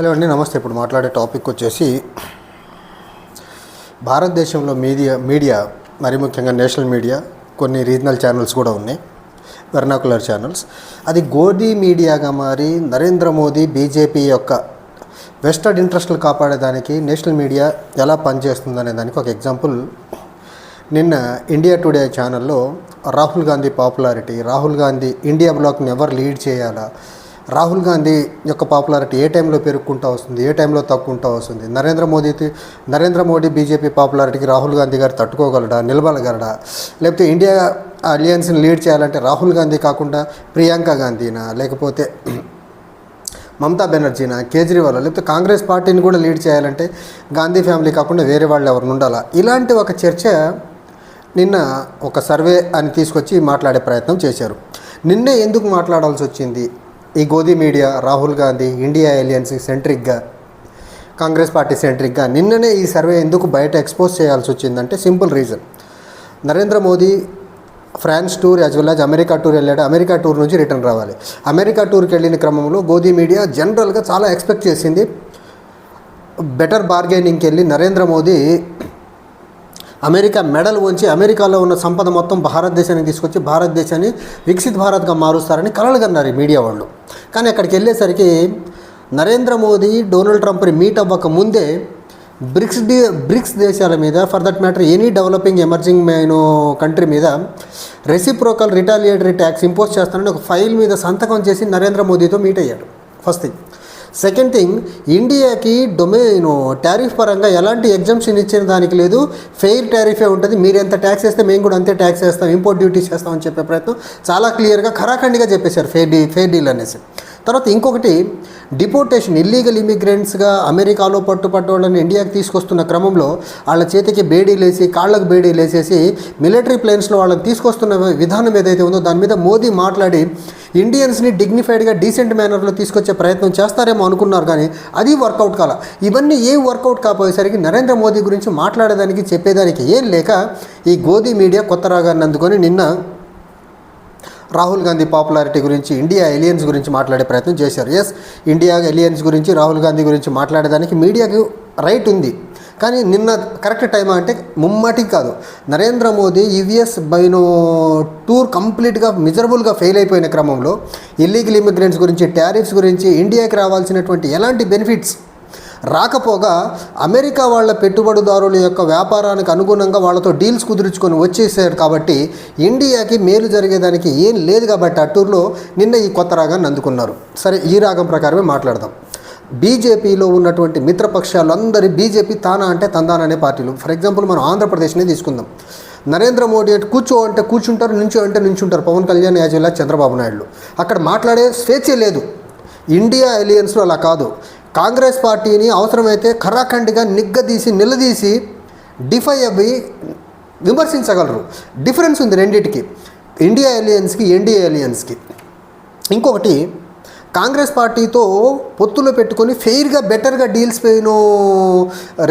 Hello అండి నమస్తే. ఇప్పుడు మాట్లాడే టాపిక్ వచ్చేసి భారతదేశంలో మీడియా మీడియా మరి ముఖ్యంగా నేషనల్ మీడియా కొన్ని రీజనల్ ఛానల్స్ కూడా ఉన్నాయి. Vernacular channels. అది గోదీ మీడియాగా మారి నరేంద్ర మోదీ బీజేపీ యొక్క వెస్టర్డ్ ఇంట్రెస్ట్లు కాపాడేదానికి నేషనల్ మీడియా ఎలా పనిచేస్తుందనే దానికి ఒక ఎగ్జాంపుల్ నిన్న ఇండియా టుడే ఛానల్లో రాహుల్ గాంధీ పాపులారిటీ రాహుల్ గాంధీ ఇండియా బ్లాక్ని ఎవరు లీడ్ చేయాలా రాహుల్ గాంధీ యొక్క పాపులారిటీ ఏ టైంలో పెరుగుకుంటూ వస్తుంది ఏ టైంలో తగ్గుకుంటూ వస్తుంది? నరేంద్ర మోదీకి నరేంద్ర మోడీ బీజేపీ పాపులారిటీకి రాహుల్ గాంధీ గారు తట్టుకోగలడా నిలబడగలడా? లేకపోతే ఇండియా అలియన్స్ని లీడ్ చేయాలంటే రాహుల్ గాంధీ కాకుండా ప్రియాంక గాంధీనా? లేకపోతే మమతా బెనర్జీనా? కేజ్రీవాల్? లేకపోతే కాంగ్రెస్ పార్టీని కూడా లీడ్ చేయాలంటే గాంధీ ఫ్యామిలీ కాకుండా వేరే వాళ్ళు ఎవరిని ఉండాలా? ఇలాంటి ఒక చర్చ నిన్న ఒక సర్వే అని తీసుకొచ్చి మాట్లాడే ప్రయత్నం చేశారు. నిన్నే ఎందుకు మాట్లాడాల్సి వచ్చింది? ఈ Godi media Rahul Gandhi India alliance సెంట్రిక్గా Congress party సెంట్రిక్గా నిన్ననే ఈ సర్వే ఎందుకు బయట ఎక్స్పోజ్ చేయాల్సి వచ్చిందంటే simple reason. Narendra Modi France tour as well as America tour వెళ్ళాడు. అమెరికా టూర్ నుంచి రిటర్న్ రావాలి. అమెరికా టూర్కి వెళ్ళిన క్రమంలో గోదీ మీడియా జనరల్గా చాలా ఎక్స్పెక్ట్ చేసింది బెటర్ బార్గెనింగ్కి వెళ్ళి నరేంద్ర మోదీ అమెరికా మెడల్ ఉంచి అమెరికాలో ఉన్న సంపద మొత్తం భారతదేశానికి తీసుకొచ్చి భారతదేశాన్ని వికసిత్ భారత్గా మారుస్తారని కలలుగన్నారు మీడియా వాళ్ళు. కానీ అక్కడికి వెళ్ళేసరికి నరేంద్ర మోదీ డొనాల్డ్ ట్రంప్ని మీట్ అవ్వక ముందే బ్రిక్స్ డి బ్రిక్స్ దేశాల మీద for that matter any developing emerging main country మీద రెసిప్రోకల్ రిటాలియేటరీ ట్యాక్స్ ఇంపోజ్ చేస్తానని ఒక ఫైల్ మీద సంతకం చేసి నరేంద్ర మోదీతో మీట్ అయ్యాడు. First thing. సెకండ్ థింగ్ ఇండియాకి డొమైన్ టారిఫ్ పరంగా ఎలాంటి ఎగ్జామ్షన్ ఇచ్చిన దానికి లేదు. ఫెయిర్ టారిఫే ఉంటుంది. మీరు ఎంత ట్యాక్స్ వేస్తే మేము కూడా అంతే ట్యాక్స్ వేస్తాం ఇంపోర్ట్ డ్యూటీస్ చేస్తామని చెప్పే ప్రయత్నం చాలా క్లియర్గా ఖరాఖండిగా చెప్పేశారు ఫెయిర్ డీ ఫెయిర్ డీల్ అనేసి. తర్వాత ఇంకొకటి డిపోర్టేషన్ ఇల్లీగల్ ఇమిగ్రెంట్స్గా అమెరికాలో పట్టుపట్ట వాళ్ళని ఇండియాకి తీసుకొస్తున్న క్రమంలో వాళ్ళ చేతికి బేడీలేసి కాళ్ళకు బేడీలేసేసి మిలిటరీ ప్లేన్స్లో వాళ్ళని తీసుకొస్తున్న విధానం ఏదైతే ఉందో దాని మీద మోదీ మాట్లాడి ఇండియన్స్ని డిగ్నిఫైడ్గా డీసెంట్ మేనర్లో తీసుకొచ్చే ప్రయత్నం చేస్తారేమో అనుకున్నారు కానీ అది వర్కౌట్ కాల. ఇవన్నీ ఏ వర్కౌట్ కాపోయేసరికి నరేంద్ర మోదీ గురించి మాట్లాడేదానికి చెప్పేదానికి ఏం లేక ఈ గోదీ మీడియా కొత్త రాగాన్ని అందుకొని నిన్న రాహుల్ గాంధీ పాపులారిటీ గురించి ఇండియా ఎలియన్స్ గురించి మాట్లాడే ప్రయత్నం చేశారు. ఎస్ ఇండియా ఎలియన్స్ గురించి రాహుల్ గాంధీ గురించి మాట్లాడేదానికి మీడియాకి రైట్ ఉంది. కానీ నిన్న కరెక్ట్ టైం అంటే ముమ్మటి కాదు. నరేంద్ర మోదీ యువిఎస్ బైనో టూర్ కంప్లీట్గా మిజరబుల్గా ఫెయిల్ అయిపోయిన క్రమంలో ఇల్లీగల్ ఇమిగ్రెంట్స్ గురించి టారిఫ్స్ గురించి ఇండియాకి రావాల్సినటువంటి ఎలాంటి బెనిఫిట్స్ రాకపోగా అమెరికా వాళ్ళ పెట్టుబడిదారుల యొక్క వ్యాపారానికి అనుగుణంగా వాళ్ళతో డీల్స్ కుదుర్చుకొని వచ్చేసారు కాబట్టి ఇండియాకి మేలు జరిగేదానికి ఏం లేదు కాబట్టి ఆ టూర్లో నిన్న ఈ కొత్త రాగాన్ని అందుకున్నారు. సరే ఈ రాగం ప్రకారమే మాట్లాడదాం. బీజేపీలో ఉన్నటువంటి మిత్రపక్షాలు అందరి బీజేపీ తానా అంటే తందానా అనే పార్టీలు. ఫర్ ఎగ్జాంపుల్ మనం ఆంధ్రప్రదేశ్నే తీసుకుందాం. నరేంద్ర మోడీ అంటే కూర్చో అంటే కూర్చుంటారు నుంచో అంటే నుంచుంటారు. పవన్ కళ్యాణ్ యాజ్ చంద్రబాబు నాయుడు అక్కడ మాట్లాడే స్వేచ్ఛ లేదు. ఇండియా ఎలియన్స్లో అలా కాదు. కాంగ్రెస్ పార్టీని అవసరమైతే ఖరాఖండిగా నిగ్గదీసి నిలదీసి డిఫై అవి విమర్శించగలరు. డిఫరెన్స్ ఉంది రెండింటికి. ఇండియా ఏలియన్స్కి ఎన్డీఏ ఏలియన్స్కి ఇంకొకటి కాంగ్రెస్ పార్టీతో పొత్తులో పెట్టుకొని ఫెయిర్గా బెటర్గా డీల్స్ నేను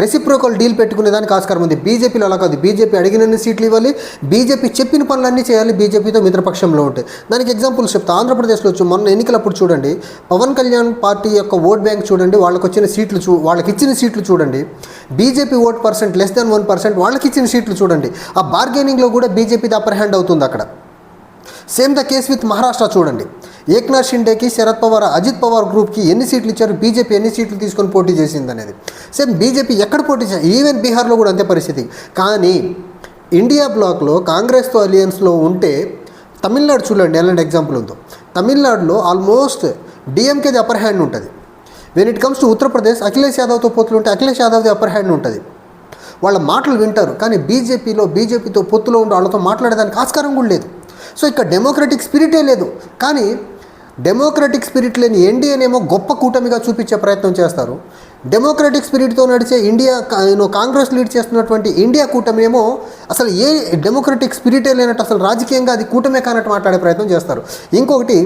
రెసిప్రోకల్ డీల్ పెట్టుకునే దానికి ఆస్కారం ఉంది. బీజేపీలో అలా కాదు. బీజేపీ అడిగినన్ని సీట్లు ఇవ్వాలి. బీజేపీ చెప్పిన పనులన్నీ చేయాలి. బీజేపీతో మిత్రపక్షంలో ఉంటాయి దానికి ఎగ్జాంపుల్స్ చెప్తా. ఆంధ్రప్రదేశ్లో వచ్చి మొన్న ఎన్నికలప్పుడు చూడండి పవన్ కళ్యాణ్ పార్టీ యొక్క ఓట్ బ్యాంక్ చూడండి వాళ్ళకి వచ్చిన సీట్లు చూ వాళ్ళకి ఇచ్చిన సీట్లు చూడండి BJP vote percent less than one percent వాళ్ళకి ఇచ్చిన సీట్లు చూడండి. ఆ బార్గెనింగ్లో కూడా బీజేపీది అప్పర్ హ్యాండ్ అవుతుంది అక్కడ. Same the case with Maharashtra చూడండి. ఏక్నాథ్ షిండేకి శరద్ పవార్ అజిత్ పవార్ గ్రూప్కి ఎన్ని సీట్లు ఇచ్చారు? బీజేపీ ఎన్ని సీట్లు తీసుకొని పోటీ చేసింది అనేది. సేమ్ బీజేపీ ఎక్కడ పోటీ చేసింది ఈవెన్ బీహార్లో కూడా అంతే పరిస్థితి. కానీ ఇండియా బ్లాక్లో కాంగ్రెస్తో అలియన్స్లో ఉంటే తమిళనాడు చూడండి ఎలాంటి ఎగ్జాంపుల్ ఉందో. తమిళనాడులో ఆల్మోస్ట్ డిఎంకేది అప్పర్ హ్యాండ్ ఉంటుంది. When it comes to Uttar Pradesh Akhilesh యాదవ్తో పొత్తులు ఉంటే అఖిలేష్ యాదవ్ది అప్పర్ హ్యాండ్ ఉంటుంది. వాళ్ళ మాటలు వింటారు కానీ బీజేపీలో బీజేపీతో పొత్తులో ఉండే వాళ్ళతో మాట్లాడేదానికి ఆస్కారం కూడా లేదు. సో ఇక్కడ డెమోక్రటిక్ స్పిరిటే లేదు. కానీ డెమోక్రటిక్ స్పిరిట్ లేని ఎన్డీఏనేమో గొప్ప కూటమిగా చూపించే ప్రయత్నం చేస్తారు. డెమోక్రటిక్ స్పిరిట్తో నడిచే ఇండియా కాంగ్రెస్ లీడ్ చేస్తున్నటువంటి ఇండియా కూటమి ఏమో అసలు ఏ డెమోక్రటిక్ స్పిరిటే లేనట్టు అసలు రాజకీయంగా అది కూటమే కానట్టు మాట్లాడే ప్రయత్నం చేస్తారు. ఇంకొకటి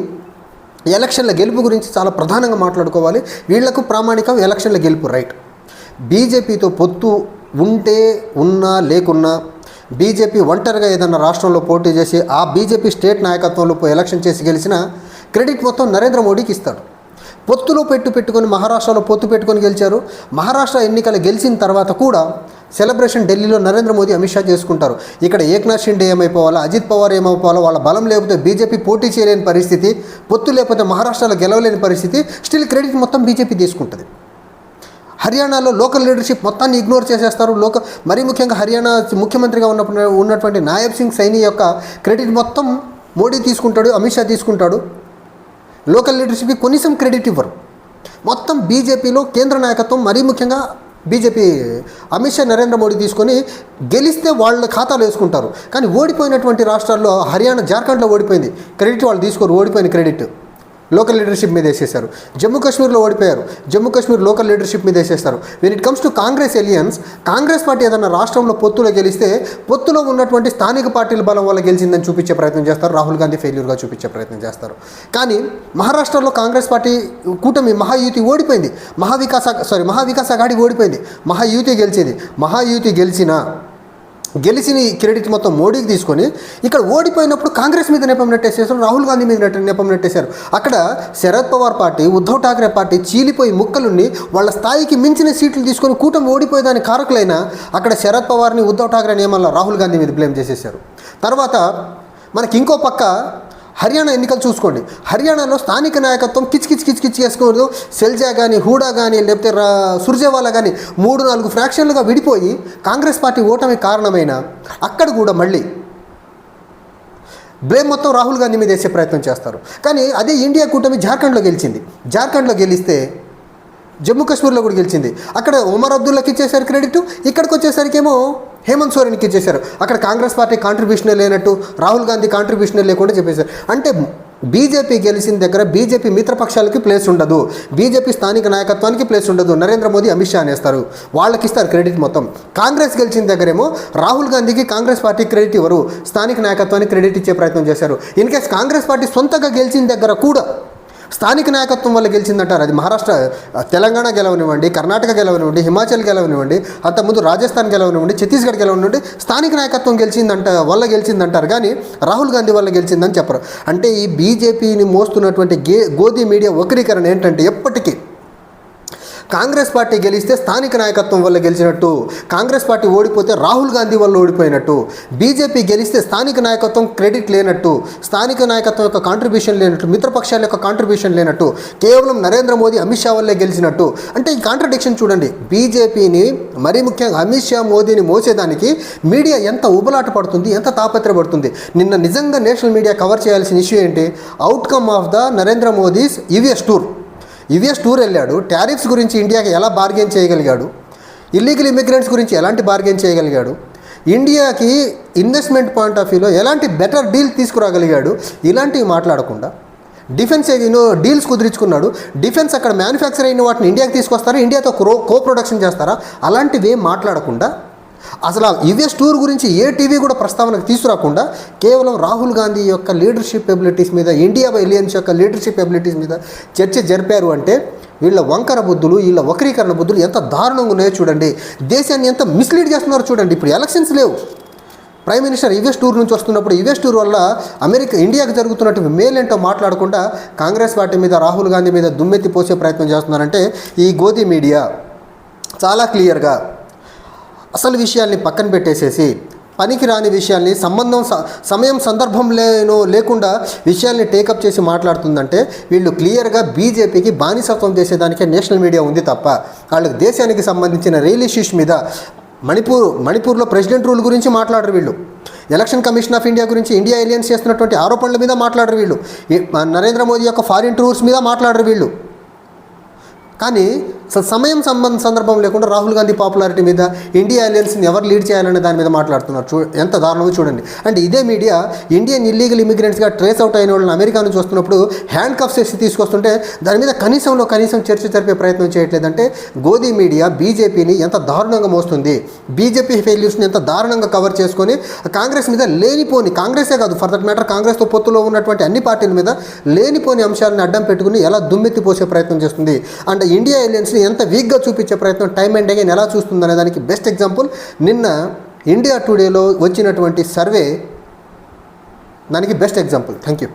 ఎలక్షన్ల గెలుపు గురించి చాలా ప్రధానంగా మాట్లాడుకోవాలి. వీళ్ళకు ప్రామాణికం ఎలక్షన్ల గెలుపు రైట్. బీజేపీతో పొత్తు ఉంటే ఉన్నా లేకున్నా బీజేపీ ఒంటరిగా ఏదన్నా రాష్ట్రంలో పోటీ చేసి ఆ బీజేపీ స్టేట్ నాయకత్వంలో ఎలక్షన్ చేసి గెలిచిన క్రెడిట్ మొత్తం నరేంద్ర మోడీకి ఇస్తాడు. పొత్తులో పెట్టు పెట్టుకొని మహారాష్ట్రలో పొత్తు పెట్టుకొని గెలిచారు. మహారాష్ట్ర ఎన్నికలు గెలిచిన తర్వాత కూడా సెలబ్రేషన్ ఢిల్లీలో నరేంద్ర మోదీ అమిత్ షా చేసుకుంటారు. ఇక్కడ ఏక్నాథ్ షిండే ఏమైపోవాలా? అజిత్ పవార్ ఏమైపోవాలా వాళ్ళ బలం లేకపోతే బీజేపీ పోటీ చేయలేని పరిస్థితి పొత్తు లేకపోతే మహారాష్ట్రలో గెలవలేని పరిస్థితి స్టిల్ క్రెడిట్ మొత్తం బీజేపీ తీసుకుంటుంది. హర్యానాలో లోకల్ లీడర్షిప్ మొత్తాన్ని ఇగ్నోర్ చేసేస్తారు. లోక మరీ ముఖ్యంగా హర్యానా ముఖ్యమంత్రిగా ఉన్నప్పుడు ఉన్నటువంటి నాయబ్ సింగ్ సైని యొక్క క్రెడిట్ మొత్తం మోడీ తీసుకుంటాడు అమిత్ షా తీసుకుంటాడు. లోకల్ లీడర్షిప్కి కనీసం క్రెడిట్ ఇవ్వరు. మొత్తం బీజేపీలో కేంద్ర నాయకత్వం మరీ ముఖ్యంగా బీజేపీ అమిత్ షా నరేంద్ర మోడీ తీసుకొని గెలిస్తే వాళ్ళ ఖాతాలో వేసుకుంటారు. కానీ ఓడిపోయినటువంటి రాష్ట్రాల్లో హర్యానా జార్ఖండ్లో ఓడిపోయింది. క్రెడిట్ వాళ్ళు తీసుకోరు ఓడిపోయిన క్రెడిట్. లోకల్ లీడర్షిప్ మీద వేసేస్తారు జమ్మూ కాశ్మీర్లో ఓడిపోయారు. జమ్మూ కాశ్మీర్ లోకల్ లీడర్షిప్ మీద వేసేస్తారు. When it comes to Congress alliance Congress party ఏదైనా రాష్ట్రంలో పొత్తులో గెలిస్తే పొత్తులో ఉన్నటువంటి స్థానిక పార్టీల బలం వల్ల గెలిచిందని చూపించే ప్రయత్నం చేస్తారు. రాహుల్ గాంధీ ఫెయిల్యూర్గా చూపించే ప్రయత్నం చేస్తారు. కానీ మహారాష్ట్రలో కాంగ్రెస్ పార్టీ కూటమి మహాయుతి ఓడిపోయింది. మహావికాస సారీ మహావికాస్ అఘాడి ఓడిపోయింది. మహాయుతి గెలిచింది. మహాయుతి గెలిచినా గెలిచిన క్రెడిట్ మొత్తం మోడీకి తీసుకొని ఇక్కడ ఓడిపోయినప్పుడు కాంగ్రెస్ మీద నెపం నెట్టేసేసారు రాహుల్ గాంధీ మీద నెట్ట- నెపం నెట్టేశారు. అక్కడ శరద్ పవార్ పార్టీ ఉద్ధవ్ ఠాక్రే పార్టీ చీలిపోయి ముక్కలుండి వాళ్ళ స్థాయికి మించిన సీట్లు తీసుకొని కూటమి ఓడిపోయేదాని కారకులైన అక్కడ శరద్ పవార్ని ఉద్ధవ్ ఠాక్రే నియమాల్లో రాహుల్ గాంధీ మీద బ్లేమ్ చేసేసారు తర్వాత మనకి ఇంకో పక్క హర్యానా ఎన్నికలు చూసుకోండి. హర్యానాలో స్థానిక నాయకత్వం కిచ్ కిచ్ కిచ్ కిచ్ సెల్జా కానీ హూడా కానీ లేకపోతే రా సుర్జేవాలా కానీ మూడు నాలుగు ఫ్రాక్షన్లుగా విడిపోయి కాంగ్రెస్ పార్టీ ఓటమి కారణమైన అక్కడ కూడా మళ్ళీ బ్లేమ్ మొత్తం రాహుల్ గాంధీ మీద వేసే ప్రయత్నం చేస్తారు. కానీ అదే ఇండియా కూటమి జార్ఖండ్లో గెలిచింది. జార్ఖండ్లో గెలిస్తే జమ్మూ కాశ్మీర్లో కూడా గెలిచింది. అక్కడ ఉమర్ అబ్దుల్లాకి ఇచ్చేసారు క్రెడిట్. ఇక్కడికి వచ్చేసరికేమో హేమంత్ సోరెన్కి ఇచ్చేశారు అక్కడ కాంగ్రెస్ పార్టీ కాంట్రిబ్యూషనే లేనట్టు రాహుల్ గాంధీ కాంట్రిబ్యూషనే లేకుండా చెప్పేశారు. అంటే బీజేపీ గెలిచిన దగ్గర బీజేపీ మిత్రపక్షాలకి ప్లేస్ ఉండదు. బీజేపీ స్థానిక నాయకత్వానికి ప్లేస్ ఉండదు. నరేంద్ర మోదీ అమిత్ షా అనేస్తారు. వాళ్ళకి ఇస్తారు క్రెడిట్ మొత్తం. కాంగ్రెస్ గెలిచిన దగ్గరేమో రాహుల్ గాంధీకి కాంగ్రెస్ పార్టీ క్రెడిట్ ఇవ్వరు. స్థానిక నాయకత్వానికి క్రెడిట్ ఇచ్చే ప్రయత్నం చేశారు. ఇన్ కేస్ కాంగ్రెస్ పార్టీ సొంతగా గెలిచిన దగ్గర కూడా స్థానిక నాయకత్వం వల్ల గెలిచిందంటారు. అది మహారాష్ట్ర తెలంగాణ గెలవనివ్వండి కర్ణాటక గెలవనివ్వండి హిమాచల్ గెలవనివ్వండి అంతకుముందు రాజస్థాన్ గెలవనివ్వండి ఛత్తీస్గఢ్ గెలవనివ్వండి స్థానిక నాయకత్వం గెలిచిందంట వల్ల గెలిచిందంటారు. కానీ రాహుల్ గాంధీ వల్ల గెలిచిందని చెప్పరు. అంటే ఈ బీజేపీని మోస్తున్నటువంటి గే గోధి మీడియా వక్రీకరణ ఏంటంటే ఎప్పటికీ కాంగ్రెస్ పార్టీ గెలిస్తే స్థానిక నాయకత్వం వల్ల గెలిచినట్టు కాంగ్రెస్ పార్టీ ఓడిపోతే రాహుల్ గాంధీ వల్ల ఓడిపోయినట్టు బీజేపీ గెలిస్తే స్థానిక నాయకత్వం క్రెడిట్ లేనట్టు స్థానిక నాయకత్వం యొక్క కాంట్రిబ్యూషన్ లేనట్టు మిత్రపక్షాల యొక్క కాంట్రిబ్యూషన్ లేనట్టు కేవలం నరేంద్ర మోదీ అమిత్ షా వల్లే గెలిచినట్టు. అంటే ఈ కాంట్రడిక్షన్ చూడండి. బీజేపీని మరీ ముఖ్యంగా అమిత్ షా మోదీని మోసేదానికి మీడియా ఎంత ఉబలాట పడుతుంది ఎంత తాపత్రపడుతుంది నిన్న నిజంగా నేషనల్ మీడియా కవర్ చేయాల్సిన ఇష్యూ ఏంటి? Outcome of the Narendra Modi's EVS tour. యువిఎస్ టూర్ వెళ్ళాడు. టారిఫ్స్ గురించి ఇండియాకి ఎలా బార్గెన్ చేయగలిగాడు? ఇల్లీగల్ ఇమిగ్రెంట్స్ గురించి ఎలాంటి బార్గెన్ చేయగలిగాడు? ఇండియాకి ఇన్వెస్ట్మెంట్ పాయింట్ ఆఫ్ వ్యూలో ఎలాంటి బెటర్ డీల్ తీసుకురాగలిగాడు? ఇలాంటివి మాట్లాడకుండా. డిఫెన్స్ యూనో డీల్స్ కుదిరించుకున్నాడు. డిఫెన్స్ అక్కడ మ్యానుఫ్యాక్చర్ అయిన వాటిని ఇండియాకి తీసుకొస్తారా? ఇండియాతో క్రో కో ప్రొడక్షన్ చేస్తారా? అలాంటివి మాట్లాడకుండా అసలు యుఎస్ టూర్ గురించి ఏ టీవీ కూడా ప్రస్తావనకు తీసుకురాకుండా కేవలం రాహుల్ గాంధీ యొక్క లీడర్షిప్ ఎబిలిటీస్ మీద ఇండియా ఎలియన్స్ యొక్క లీడర్షిప్ ఎబిలిటీస్ మీద చర్చ జరిపారు అంటే వీళ్ళ వంకర బుద్ధులు వీళ్ళ వక్రీకరణ బుద్ధులు ఎంత దారుణంగా ఉన్నాయో చూడండి. దేశాన్ని ఎంత మిస్లీడ్ చేస్తున్నారో చూడండి. ఇప్పుడు ఎలక్షన్స్ లేవు. ప్రైమ్ మినిస్టర్ యుఎస్ టూర్ నుంచి వస్తున్నప్పుడు యుఎస్ టూర్ వల్ల అమెరికా ఇండియాకు జరుగుతున్నట్టు మేలేంటో మాట్లాడకుండా కాంగ్రెస్ పార్టీ మీద రాహుల్ గాంధీ మీద దుమ్మెత్తి పోసే ప్రయత్నం చేస్తున్నారంటే ఈ గోధి మీడియా. చాలా క్లియర్గా అసలు విషయాల్ని పక్కన పెట్టేసేసి పనికి రాని విషయాల్ని సంబంధం స- సమయం సందర్భం లేనో లేకుండా విషయాల్ని టేకప్ చేసి మాట్లాడుతుందంటే వీళ్ళు క్లియర్గా బీజేపీకి బానిసత్వం చేసేదానికే నేషనల్ మీడియా ఉంది తప్ప వాళ్ళకి దేశానికి సంబంధించిన రైల్ ఇష్యూస్ మీద మణిపూర్ మణిపూర్లో ప్రెసిడెంట్ రూల్ గురించి మాట్లాడరు వీళ్ళు. ఎలక్షన్ కమిషన్ ఆఫ్ ఇండియా గురించి ఇండియా ఏలియన్స్ చేస్తున్నటువంటి ఆరోపణల మీద మాట్లాడరు వీళ్ళు. నరేంద్ర మోదీ యొక్క ఫారిన్ టూర్స్ మీద మాట్లాడరు వీళ్ళు. కానీ సమయం సంబంధ సందర్భం లేకుండా రాహుల్ గాంధీ పాపులారిటీ మీద ఇండియా అలయన్స్ని ఎవరు లీడ్ చేయాలనే దాని మీద మాట్లాడుతున్నారు. చూ ఎంత దారుణమో చూడండి. అంటే ఇదే మీడియా ఇండియన్ ఇల్లీగల్ ఇమిగ్రెంట్స్గా ట్రేస్ అవుట్ అయిన వాళ్ళని అమెరికా నుంచి వస్తున్నప్పుడు హ్యాండ్ కప్స్ వేసి తీసుకొస్తుంటే దాని మీద కనీసంలో కనీసం చర్చ జరిపే ప్రయత్నం చేయట్లేదంటే గోధీ మీడియా బీజేపీని ఎంత దారుణంగా మోస్తుంది. బీజేపీ ఫెయిల్యూర్స్ని ఎంత దారుణంగా కవర్ చేసుకొని కాంగ్రెస్ మీద లేనిపోని కాంగ్రెసే కాదు ఫర్ దట్ మ్యాటర్ కాంగ్రెస్తో పొత్తులో ఉన్నటువంటి అన్ని పార్టీల మీద లేనిపోని అంశాలను అడ్డం పెట్టుకుని ఎలా దుమ్మెత్తి పోసే ప్రయత్నం చేస్తుంది. అండ్ ఇండియా ఏలియన్స్ని ఎంత వీక్గా చూపించే ప్రయత్నం టైం అండ్ అగైన్ ఎలా చూస్తుందనే దానికి బెస్ట్ ఎగ్జాంపుల్. నిన్న ఇండియా టుడేలో వచ్చినటువంటి సర్వే దానికి బెస్ట్ ఎగ్జాంపుల్. Thank you